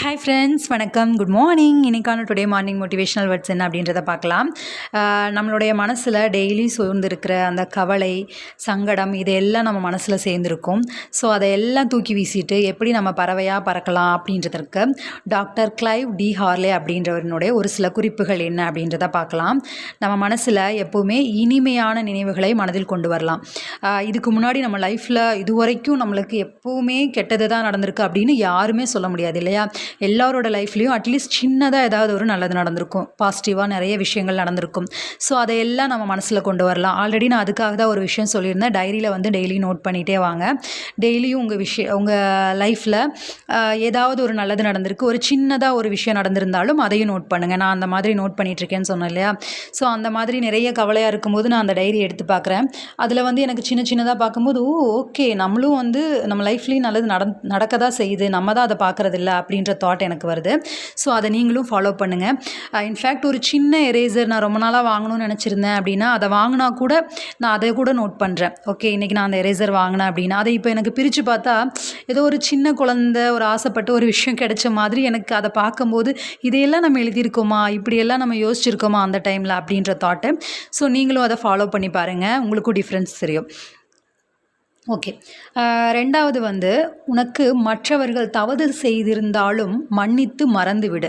Hi friends வணக்கம். Good morning இன்றைக்கான today morning motivational words என்ன அப்படின்றத பார்க்கலாம். நம்மளுடைய மனசில் டெய்லி சோர்ந்திருக்கிற அந்த கவலை சங்கடம் இதையெல்லாம் நம்ம மனசில் சேர்ந்துருக்கும். ஸோ அதை எல்லாம் தூக்கி வீசிட்டு எப்படி நம்ம பறவையாக பறக்கலாம் அப்படின்றதற்கு டாக்டர் கிளைவ் டி ஹார்லே அப்படின்றவனுடைய ஒரு சில குறிப்புகள் என்ன அப்படின்றத பார்க்கலாம். நம்ம மனசில் எப்போவுமே இனிமையான நினைவுகளை மனதில் கொண்டு வரலாம். இதுக்கு முன்னாடி நம்ம லைஃப்பில் இதுவரைக்கும் நம்மளுக்கு எப்போவுமே கெட்டது தான் நடந்திருக்கு அப்படின்னு யாருமே சொல்ல முடியாது இல்லையா? எல்லாரோட லைஃப்லேயும் அட்லீஸ்ட் சின்னதாக ஏதாவது ஒரு நல்லது நடந்திருக்கும். பாசிட்டிவாக நிறைய விஷயங்கள் நடந்திருக்கும். ஸோ அதையெல்லாம் நம்ம மனசில் கொண்டு வரலாம். ஆல்ரெடி நான் அதுக்காக தான் ஒரு விஷயம் சொல்லியிருந்தேன். டைரியில் வந்து டெய்லி நோட் பண்ணிகிட்டே வாங்க. டெய்லியும் உங்கள் விஷயம் உங்கள் லைஃப்பில் ஏதாவது ஒரு நல்லது நடந்திருக்கு. ஒரு சின்னதாக ஒரு விஷயம் நடந்திருந்தாலும் அதையும் நோட் பண்ணுங்கள் நான் அந்த மாதிரி நோட் பண்ணிகிட்ருக்கேன்னு சொன்னேன் இல்லையா? ஸோ அந்த மாதிரி நிறைய கவலையாக இருக்கும்போது நான் அந்த டைரி எடுத்து பார்க்குறேன். அதில் வந்து எனக்கு சின்ன சின்னதாக பார்க்கும்போது ஓ ஓகே நம்மளும் வந்து நம்ம லைஃப்லேயும் நல்லது நட நடக்க தான் செய்யுது. நம்ம தான் அதை பார்க்குறதில்ல. அப்படின்ற தாட் எனக்கு வருது. ஸோ அதை நீங்களும் ஃபாலோ பண்ணுங்கள் இன்ஃபேக்ட் ஒரு சின்ன எரேசர் நான் ரொம்ப நாளாக வாங்கணும்னு நினச்சிருந்தேன் அப்படின்னா அதை வாங்கினா கூட நான் அதை கூட நோட் பண்ணுறேன் ஓகே இன்றைக்கி நான் அந்த எரேசர் வாங்கினேன் அப்படின்னா அதை இப்போ எனக்கு பிரித்து பார்த்தா ஏதோ ஒரு சின்ன குழந்த ஒரு ஆசைப்பட்டு ஒரு விஷயம் கிடைச்ச மாதிரி எனக்கு அதை பார்க்கும்போது இதையெல்லாம் நம்ம எழுதியிருக்கோமா? இப்படியெல்லாம் நம்ம யோசிச்சிருக்கோமா அந்த டைமில் அப்படின்ற தாட்டு ஸோ நீங்களும் அதை ஃபாலோ பண்ணி பாருங்கள் உங்களுக்கும் டிஃப்ரென்ஸ் தெரியும். ஓகே ரெண்டாவது வந்து உனக்கு மற்றவர்கள் தவறு செய்திருந்தாலும் மன்னித்து மறந்துவிடு.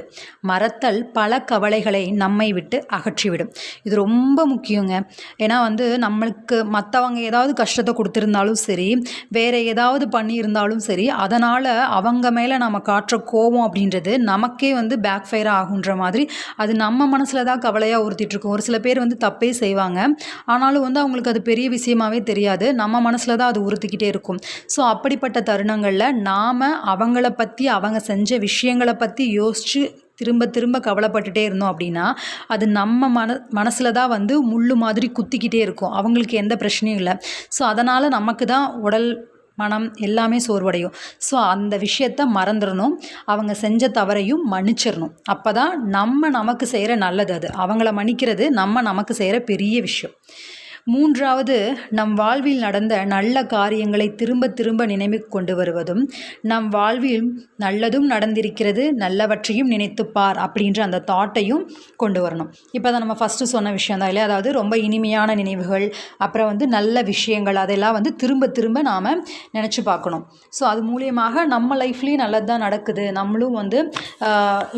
மறத்தல் பல கவலைகளை நம்மை விட்டு அகற்றிவிடும். இது ரொம்ப முக்கியங்க. ஏன்னா வந்து நம்மளுக்கு மற்றவங்க ஏதாவது கஷ்டத்தை கொடுத்துருந்தாலும் சரி வேறு ஏதாவது பண்ணியிருந்தாலும் சரி அதனால் அவங்க மேலே நம்ம காட்டுற கோபம் அப்படின்றது நமக்கே வந்து பேக் ஃபயர் ஆகுன்ற மாதிரி அது நம்ம மனசில் தான் கவலையாக உறுத்திட்டுருக்கும். ஒரு சில பேர் வந்து தப்பே செய்வாங்க. ஆனாலும் வந்து அவங்களுக்கு அது பெரிய விஷயமாவே தெரியாது. நம்ம மனசில் தான் அது உறுத்திக்கிட்டே இருக்கும். ஸோ அப்படிப்பட்ட தருணங்களில் நாம் அவங்கள பற்றி அவங்க செஞ்ச விஷயங்களை பற்றி யோசித்து திரும்ப திரும்ப கவலைப்பட்டுட்டே இருந்தோம் அப்படின்னா அது நம்ம மன மனசில் தான் வந்து முள்ளு மாதிரி குத்திக்கிட்டே இருக்கும். அவங்களுக்கு எந்த பிரச்சனையும் இல்லை. ஸோ அதனால் நமக்கு தான் உடல் மனம் எல்லாமே சோர்வடையும். ஸோ அந்த விஷயத்த மறந்துடணும். அவங்க செஞ்ச தவறையும் மன்னிச்சிடணும். அப்போ தான் நம்ம நமக்கு செய்கிற நல்லது அது. அவங்கள மன்னிக்கிறது நம்ம நமக்கு செய்கிற பெரிய விஷயம். மூன்றாவது நம் வாழ்வில் நடந்த நல்ல காரியங்களை திரும்ப திரும்ப நினைவு கொண்டு வருவதும் நம் வாழ்வில் நல்லதும் நடந்திருக்கிறது நல்லவற்றையும் நினைத்துப்பார் அப்படின்ற அந்த தாட்டையும் கொண்டு வரணும். இப்போ தான் நம்ம ஃபஸ்ட்டு சொன்ன விஷயம் தான் இல்லையா? அதாவது ரொம்ப இனிமையான நினைவுகள் அப்புறம் வந்து நல்ல விஷயங்கள் அதெல்லாம் வந்து திரும்ப திரும்ப நாம் நினச்சி பார்க்கணும். ஸோ அது மூலியமாக நம்ம லைஃப்லேயும் நல்லது தான் நடக்குது. நம்மளும் வந்து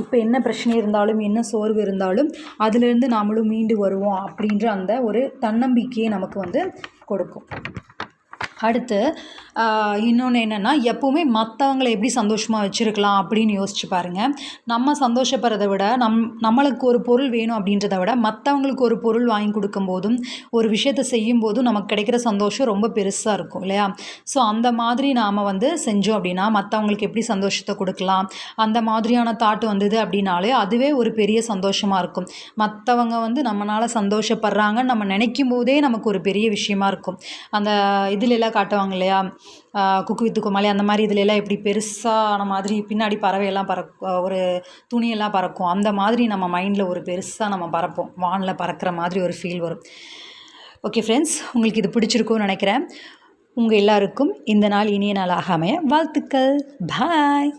இப்போ என்ன பிரச்சனை இருந்தாலும் என்ன சோர்வு இருந்தாலும் அதிலிருந்து நாமளும் மீண்டு வருவோம் அப்படின்ற அந்த ஒரு தன்னம்பிக்கை நம்பிக்கையை நமக்கு வந்து கொடுக்கும். அடுத்து இன்னொன்று என்னென்னா எப்போவுமே மற்றவங்கள எப்படி சந்தோஷமாக வச்சுருக்கலாம் அப்படின்னு யோசிச்சு பாருங்கள் நம்ம சந்தோஷப்படுறதை விட நம் நம்மளுக்கு ஒரு பொருள் வேணும் அப்படின்றத விட மற்றவங்களுக்கு ஒரு பொருள் வாங்கி கொடுக்கும் போதும் ஒரு விஷயத்தை செய்யும் போதும் நமக்கு கிடைக்கிற சந்தோஷம் ரொம்ப பெருசாக இருக்கும் இல்லையா? ஸோ அந்த மாதிரி நாம் வந்து செஞ்சோம் அப்படின்னா மற்றவங்களுக்கு எப்படி சந்தோஷத்தை கொடுக்கலாம் அந்த மாதிரியான தாட்டு வந்தது அப்படின்னாலே அதுவே ஒரு பெரிய சந்தோஷமாக இருக்கும். மற்றவங்க வந்து நம்மளால் சந்தோஷப்படுறாங்கன்னு நம்ம நினைக்கும் போதே நமக்கு ஒரு பெரிய விஷயமா இருக்கும். அந்த இதில் எல்லாம் காட்டுவாங்க இல்லையா? குக்கு வித்து குமாலி அந்த மாதிரி இதுல எல்லாம் எப்படி பெருசான மாதிரி பின்னாடி பறவையெல்லாம் பறக் ஒரு துணியெல்லாம் பறக்கும். அந்த மாதிரி நம்ம மைண்டில் ஒரு பெருசாக நம்ம பறப்போம். வானில் பறக்கிற மாதிரி ஒரு ஃபீல் வரும். ஓகே ஃப்ரெண்ட்ஸ் உங்களுக்கு இது பிடிச்சிருக்கும்னு நினைக்கிறேன். உங்கள் எல்லாருக்கும் இந்த நாள் இனிய நாளாக அமைய. வாழ்த்துக்கள். பாய்